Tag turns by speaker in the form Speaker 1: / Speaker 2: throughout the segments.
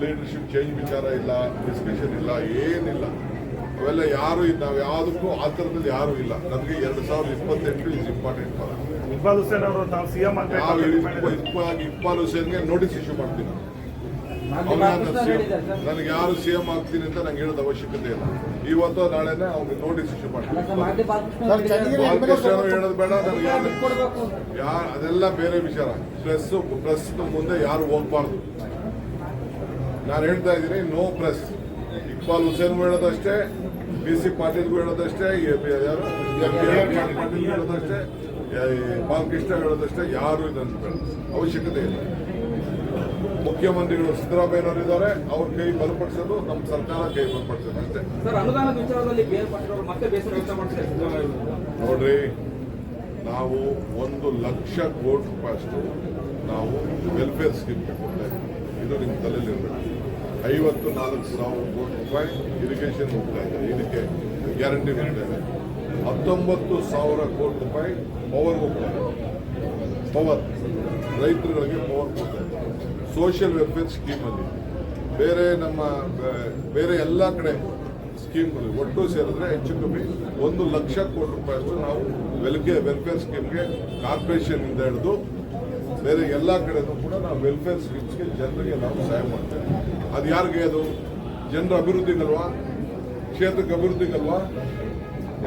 Speaker 1: Leadership change ವಿಚಾರ ಇಲ್ಲ discussion ಇಲ್ಲ ಏನಿಲ್ಲ. ಅವೆಲ್ಲ ಯಾರು ಇದ್- ನಾವು ಯಾವುದಕ್ಕೂ ಆ ಥರದಲ್ಲಿ ಯಾರು ಇಲ್ಲ. ನಮಗೆ ಎರಡು ಸಾವಿರದ ಇಪ್ಪತ್ತೆಂಟು is important for
Speaker 2: Iqbal Hussain ಅವರು ತಾವು ಸಿಎಂ
Speaker 1: ನಾವು ಇಕ್ಬಾಲ್ ಇಕ್ಬಾಲ್ ಹುಸೇನ್ಗೆ ನೋಟಿಸ್ ಇಶ್ಯೂ ಮಾಡ್ತೀನಿ ನನಗೆ ಯಾರು ಸಿ ಎಂ ಆಗ್ತೀನಿ ಅಂತ ನಂಗೆ ಹೇಳೋದು ಅವಶ್ಯಕತೆ ಇಲ್ಲ. ಇವತ್ತು ನಾಳೆನೇ ಅವ್ರಿಗೆ ನೋಟಿಸ್ ಇಶ್ಯೂ ಮಾಡ್ತೀನಿ. ಬಾಲಕೃಷ್ಣ ಹೇಳೋದು ಬೇಡ ನನಗೆ ಯಾರು ಯಾರು ಅದೆಲ್ಲ ಬೇರೆ ವಿಚಾರ. ಪ್ರೆಸ್ ಪ್ರೆಸ್ ಮುಂದೆ ಯಾರು ಹೋಗ್ಬಾರ್ದು. ನಾನು ಹೇಳ್ತಾ ಇದ್ದೀನಿ ನೋ ಪ್ರೆಸ್ ಇಕ್ಬಾಲ್ ಹುಸೇನ್ಗೂ ಹೇಳೋದಷ್ಟೇ ಬಿ ಸಿ ಪಾಟೀಲ್ಗೂ ಹೇಳೋದಷ್ಟೇ ಯಾರು ಪಾಟೀಲ್ಗೂ ಹೇಳೋದಷ್ಟೇ ಬಾಲಕೃಷ್ಣ ಹೇಳೋದಷ್ಟೇ ಯಾರು ಇದನ್ನು ಅವಶ್ಯಕತೆ ಇಲ್ಲ. ಮುಖ್ಯಮಂತ್ರಿಗಳು ಸಿದ್ದರಾಮಯ್ಯನವರು ಇದ್ದಾರೆ ಅವ್ರ ಕೈ ಬಲಪಡಿಸೋದು ನಮ್ಮ ಸರ್ಕಾರ ಕೈ ಬಲಪಡಿಸೋದು ಅಷ್ಟೇ. ನೋಡ್ರಿ ನಾವು ಒಂದು ಲಕ್ಷ ಕೋಟಿ ರೂಪಾಯಿಯಷ್ಟು ನಾವು ವೆಲ್ಫೇರ್ ಸ್ಕೀಮ್ ಕೊಡ್ತಾ ಇದ್ದೀವಿ ಇದು ನಿಮ್ಮ ತಲೆಯಲ್ಲಿ ಇರಬೇಕು ಐವತ್ತು ನಾಲ್ಕು ಸಾವಿರ ಕೋಟಿ ರೂಪಾಯಿ ಇರಿಗೇಷನ್ ಹೋಗ್ತಾ ಇದೆ. ಇದಕ್ಕೆ ಗ್ಯಾರಂಟಿ ಹೋಗ್ತಾ ಇದೆ. ಹತ್ತೊಂಬತ್ತು ಸಾವಿರ ಕೋಟಿ ರೂಪಾಯಿ ಪವರ್ ಹೋಗ್ತಾ ಇದೆ. ಪವರ್ ರೈತರುಗಳಿಗೆ ಪವರ್ ಕೊಡ್ತಾ ಇದೆ. ಸೋಷಿಯಲ್ ವೆಲ್ಫೇರ್ ಸ್ಕೀಮಲ್ಲಿ ಬೇರೆ ನಮ್ಮ ಬೇರೆ ಎಲ್ಲ ಕಡೆ ಸ್ಕೀಮ್ಗಳು ಒಟ್ಟು ಸೇರಿದ್ರೆ ಹೆಚ್ಚು ಕಮ್ಮಿ ಒಂದು ಲಕ್ಷ ಕೋಟಿ ರೂಪಾಯಿಯಷ್ಟು ನಾವು ವೆಲ್ಗೆ ವೆಲ್ಫೇರ್ ಸ್ಕೀಮ್ಗೆ ಕಾರ್ಪೊರೇಷನ್ನಿಂದ ಹಿಡಿದು ಬೇರೆ ಎಲ್ಲ ಕಡೆನೂ ಕೂಡ ನಾವು ವೆಲ್ಫೇರ್ ಸ್ಕೀಮ್ಸ್ಗೆ ಜನರಿಗೆ ನಾವು ಸಹಾಯ ಮಾಡ್ತೇವೆ. ಅದು ಯಾರಿಗೆ ಅದು? ಜನರ ಅಭಿವೃದ್ಧಿಗಲ್ವಾ? ಕ್ಷೇತ್ರಕ್ಕೆ ಅಭಿವೃದ್ಧಿಗಲ್ವಾ?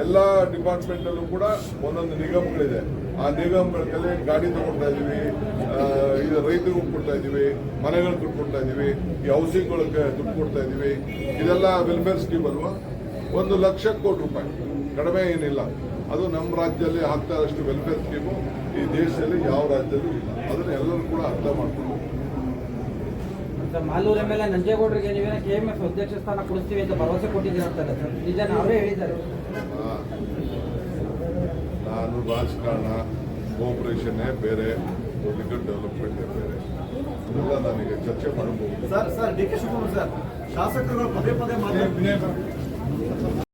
Speaker 1: ಎಲ್ಲ ಡಿಪಾರ್ಟ್ಮೆಂಟಲ್ಲೂ ಕೂಡ ಒಂದೊಂದು ನಿಗಮಗಳಿದೆ. ಆ ನಿಗಮಗಳಲ್ಲಿ ಗಾಡಿ ತಗೊಳ್ತಾ ಇದ್ದೀವಿ ಇದು ರೈತರಿಗೂ ಕೊಡ್ತಾ ಇದ್ದೀವಿ, ಮನೆಗಳು ದುಡ್ಡು ಕೊಡ್ತಾ ಇದ್ದೀವಿ, ಈ ಹೌಸಿಂಗ್ಗಳಿಗೆ ದುಡ್ಡು ಕೊಡ್ತಾ ಇದ್ದೀವಿ. ಇದೆಲ್ಲ ವೆಲ್ಫೇರ್ ಸ್ಕೀಮ್ ಅಲ್ವಾ? ಒಂದು ಲಕ್ಷ ಕೋಟಿ ರೂಪಾಯಿ. ಕಡಿಮೆ ಏನಿಲ್ಲ. ಅದು ನಮ್ಮ ರಾಜ್ಯದಲ್ಲಿ ಆಗ್ತಾ ಇರೋಷ್ಟು ವೆಲ್ಫೇರ್ ಸ್ಕೀಮು ಈ ದೇಶದಲ್ಲಿ ಯಾವ ರಾಜ್ಯದಲ್ಲೂ ಇಲ್ಲ. ಅದನ್ನು ಎಲ್ಲರೂ ಕೂಡ ಅರ್ಥ ಮಾಡ್ಕೊಂಡು
Speaker 3: ಮಾಲೂರು ಎಂ ಎಲ್ ಎ ನಂಜೇಗೌಡರಿಗೆ ನೀವೇನ ಕೆ ಎಂ ಎಫ್ ಅಧ್ಯಕ್ಷ ಸ್ಥಾನ ಕೊಡಿಸ್ತೀವಿ ಅಂತ ಭರವಸೆ ಕೊಟ್ಟಿದ್ದೀರಾ ಅಂತಾರೆ ಸರ್? ನಿಜಾನ ಅವರೇ ಹೇಳಿದ್ದಾರೆ.
Speaker 1: ನಾನು ರಾಜಕಾರಣ ಕೋಪರೇಷನ್ನೇ ಬೇರೆ ಪೊಲಿಟಿಕಲ್ ಡೆವಲಪ್ಮೆಂಟೇ ಬೇರೆ. ಇದೆಲ್ಲ ನನಗೆ ಚರ್ಚೆ ಮಾಡಬಹುದು.
Speaker 2: Sir sir D K Shivakumar sir ಶಾಸಕರುಗಳು ಪದೇ ಪದೇ ಮಾತಾಡ್ತಾರೆ